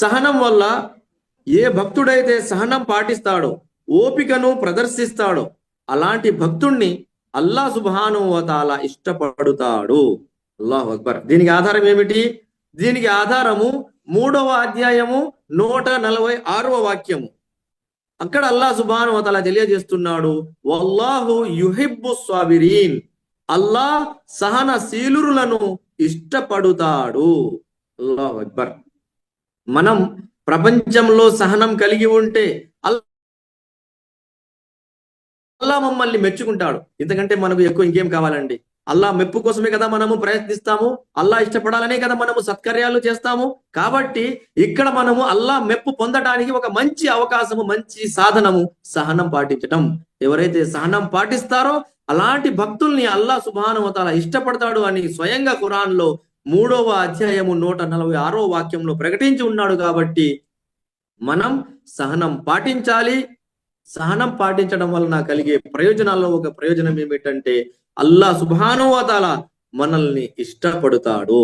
సహనం వల్ల ఏ భక్తుడైతే సహనం పాటిస్తాడో ఓపికను ప్రదర్శిస్తాడో అలాంటి భక్తుణ్ణి అల్లా సుభాను వతాల ఇష్టపడుతాడు. అల్లాహ్ అక్బర్. దీనికి ఆధారం ఏమిటి? దీనికి ఆధారము మూడవ అధ్యాయము నూట నలభై ఆరవ వాక్యము. అక్కడ అల్లా సుభాను వతాల తెలియజేస్తున్నాడు వల్లాహు యుహిబ్బు స్వాబిరీన్ అల్లా సహనశీలురులను ఇష్టపడుతాడు. అల్లాహ్ అక్బర్. మనం ప్రపంచంలో సహనం కలిగి ఉంటే అల్లా మమ్మల్ని మెచ్చుకుంటాడు. ఎందుకంటే మనకు ఎక్కువ ఇంకేం కావాలండి? అల్లా మెప్పు కోసమే కదా మనము ప్రయత్నిస్తాము. అల్లా ఇష్టపడాలనే కదా మనము సత్కార్యాలు చేస్తాము. కాబట్టి ఇక్కడ మనము అల్లా మెప్పు పొందడానికి ఒక మంచి అవకాశము మంచి సాధనము సహనం పాటించటం. ఎవరైతే సహనం పాటిస్తారో అలాంటి భక్తుల్ని అల్లా సుభానువతాల ఇష్టపడతాడు అని స్వయంగా ఖురాన్లో మూడవ అధ్యాయము నూట నలభై ఆరో వాక్యంలో ప్రకటించి ఉన్నాడు కాబట్టి మనం సహనం పాటించాలి. సహనం పాటించడం వలన కలిగే ప్రయోజనాల్లో ఒక ప్రయోజనం ఏమిటంటే అల్లా సుభానువతాల మనల్ని ఇష్టపడతాడు.